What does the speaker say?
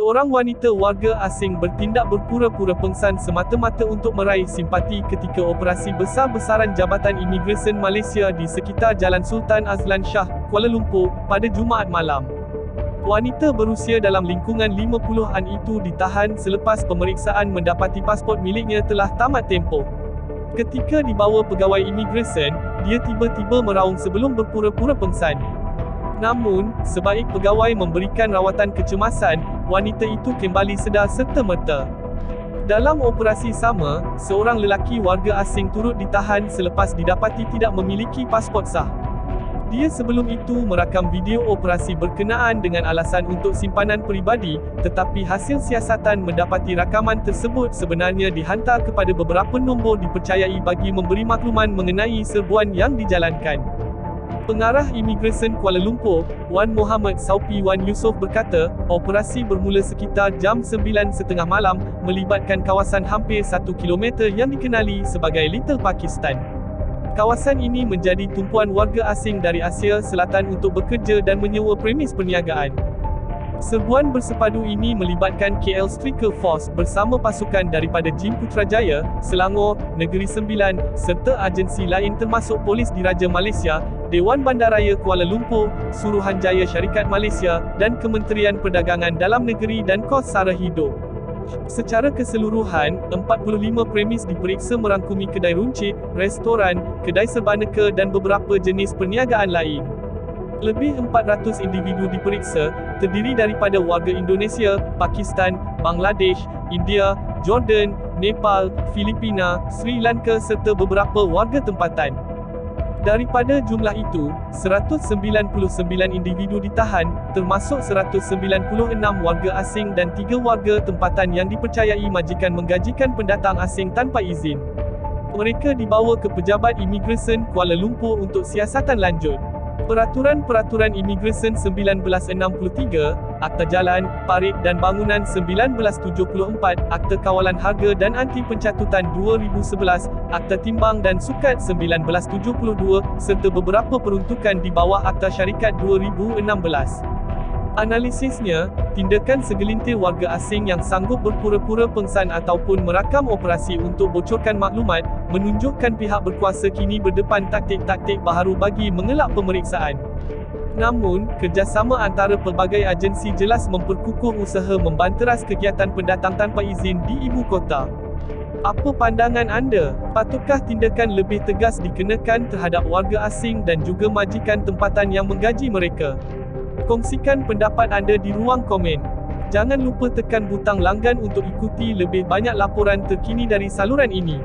Seorang wanita warga asing bertindak berpura-pura pengsan semata-mata untuk meraih simpati ketika operasi besar-besaran Jabatan Imigresen Malaysia di sekitar Jalan Sultan Azlan Shah, Kuala Lumpur, pada Jumaat malam. Wanita berusia dalam lingkungan 50-an itu ditahan selepas pemeriksaan mendapati pasport miliknya telah tamat tempoh. Ketika dibawa pegawai imigresen, dia tiba-tiba meraung sebelum berpura-pura pengsan. Namun, sebaik pegawai memberikan rawatan kecemasan, wanita itu kembali sedar serta-merta. Dalam operasi sama, seorang lelaki warga asing turut ditahan selepas didapati tidak memiliki pasport sah. Dia sebelum itu merakam video operasi berkenaan dengan alasan untuk simpanan peribadi, tetapi hasil siasatan mendapati rakaman tersebut sebenarnya dihantar kepada beberapa nombor dipercayai bagi memberi makluman mengenai serbuan yang dijalankan. Pengarah Imigresen Kuala Lumpur, Wan Muhammad Saupi Wan Yusof berkata, operasi bermula sekitar jam 9.30 malam, melibatkan kawasan hampir 1 km yang dikenali sebagai Little Pakistan. Kawasan ini menjadi tumpuan warga asing dari Asia Selatan untuk bekerja dan menyewa premis perniagaan. Serbuan bersepadu ini melibatkan KL Striker Force bersama pasukan daripada Jim Putrajaya, Selangor, Negeri Sembilan, serta agensi lain termasuk Polis Diraja Malaysia, Dewan Bandaraya Kuala Lumpur, Suruhanjaya Syarikat Malaysia, dan Kementerian Perdagangan Dalam Negeri dan Kos Sara Hidup. Secara keseluruhan, 45 premis diperiksa merangkumi kedai runcit, restoran, kedai serbaneka dan beberapa jenis perniagaan lain. Lebih 400 individu diperiksa, terdiri daripada warga Indonesia, Pakistan, Bangladesh, India, Jordan, Nepal, Filipina, Sri Lanka serta beberapa warga tempatan. Daripada jumlah itu, 199 individu ditahan, termasuk 196 warga asing dan 3 warga tempatan yang dipercayai majikan menggajikan pendatang asing tanpa izin. Mereka dibawa ke Pejabat Imigresen Kuala Lumpur untuk siasatan lanjut. Peraturan-Peraturan Imigresen 1963, Akta Jalan, Parit dan Bangunan 1974, Akta Kawalan Harga dan Anti Pencatutan 2011, Akta Timbang dan Sukat 1972, serta beberapa peruntukan di bawah Akta Syarikat 2016. Analisisnya, tindakan segelintir warga asing yang sanggup berpura-pura pengsan ataupun merakam operasi untuk bocorkan maklumat, menunjukkan pihak berkuasa kini berdepan taktik-taktik baharu bagi mengelak pemeriksaan. Namun, kerjasama antara pelbagai agensi jelas memperkukuh usaha membanteras kegiatan pendatang tanpa izin di ibu kota. Apa pandangan anda? Patutkah tindakan lebih tegas dikenakan terhadap warga asing dan juga majikan tempatan yang menggaji mereka? Kongsikan pendapat anda di ruang komen. Jangan lupa tekan butang langgan untuk ikuti lebih banyak laporan terkini dari saluran ini.